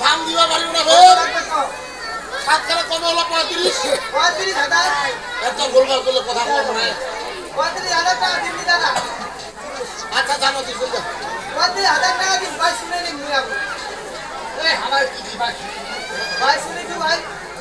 দাম দিবা পারিব না ভাই সাতখানা পঁয়ত্রিশ। পঁয়ত্রিশ হাজার। এত গোলগাল করলে কথা বলব হাজার টাকা দিন দাদা। আচ্ছা জানো তুই বলতে হাজার টাকা দিন ভাই শুনে নিন মুই আমার কি ভাই? শুনে কি ভাই।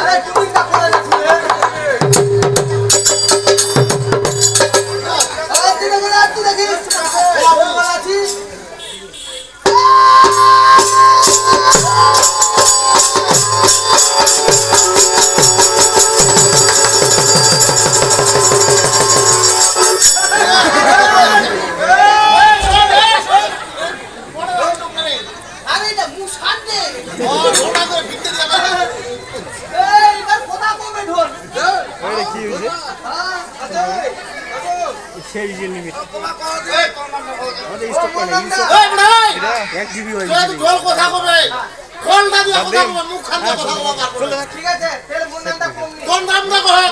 আরে তুমি সেই ডিজেল লিমিট আমাদের এক জিবি হয়ে গেছে। কথা কবে? কোনটা দিয়ে কথা হ্যাঁ, কবে হ্যাঁ, ঠিক আছে। কোন দামটা কহে?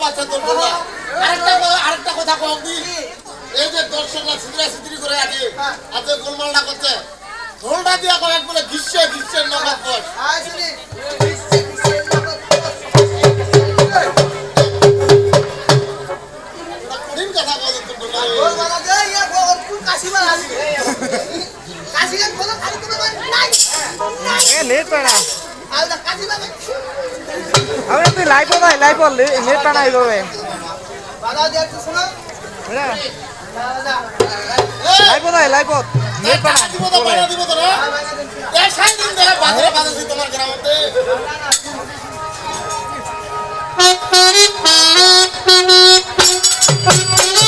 তোর জন্য। আরেকটা কথা- আরেকটা কথা কম দি। এই যে দর্শকরা সিদ্রা সিদ্রি করে আছে আর যে গোলমালটা করছে ঢোলটা দিয়া কয়েক বলে গ্রীষ্মে গ্রীষ্মের নগদ বস নাই পড়লে নেট টানা এইভাবে বাবা দে একটু শোনো হ্যাঁ দাদা লাইভ নাই। লাইভ নেট পানা দিব তো বাড়া দিব তো রে এই সাই দিন দে বাজারে বাজারে তোমার গ্রামতে।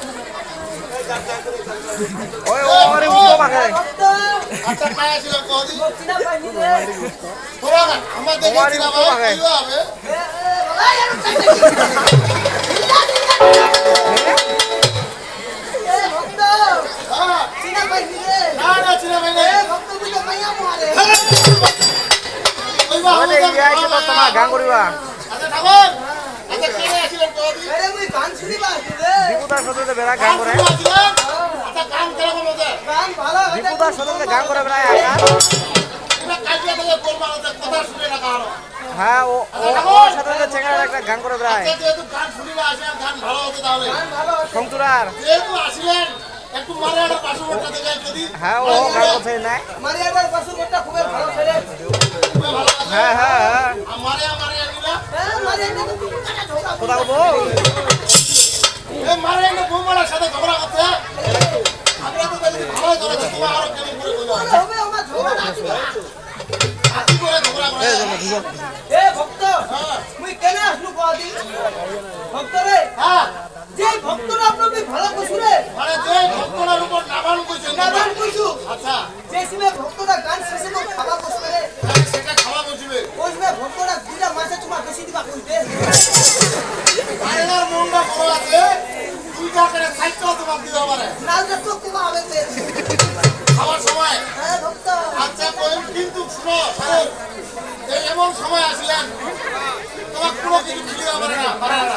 ওই ওরে উঠো পাকে আচ্ছা কদি তোরা আমার দেখে চিনা হ্যাঁ না না চিনা ইয়া কি তোমার গান করিবা আচ্ছা ঠাকুর আচ্ছা কে আসলেন কদি সাথে বেড়া গান করে আচ্ছা কাম কেন বলো যে দীপুদার সাথে গান করে বেড়া একা তুমি কালকে থেকে বলবা যে কথা শুনে রাখা হলো হ্যাঁ ও ও- ওর সাথে চেঙ্গার একটা গান করে বেড়ায়। আচ্ছা গান গান শঙ্কুরার। হ্যাঁ ও গান করছে লাগে হ্যাঁ হ্যাঁ হ্যাঁ। আর মারে মারে এগুলা মারিয়াদা তো কাটা ঝগড়া কোথা বল। এ ভক্ত হ্যাঁ মুই কেন আসলু কদি ভক্ত রে হ্যাঁ। যে ভক্তরা আপনাকে ভালো কইছু রে। মানে যে ভক্তটার উপর কইছু আচ্ছা। যে সময় ভক্তরা গান শেষে তো খাওয়া বসবে রে। সেটা খাওয়া বসবে। ওই ভক্তরা দুটা মাসে তোমার বেশি দিবা কইতে। দুইটা করে সাইকেল তোমার দিতে পারে। না তো কুবা হবে খাওয়ার সময়। হ্যাঁ আচ্ছা কইম কিন্তু শুনো এমন সময় আসলেন। তোমার কোনো কিছু পারে না। পারে না।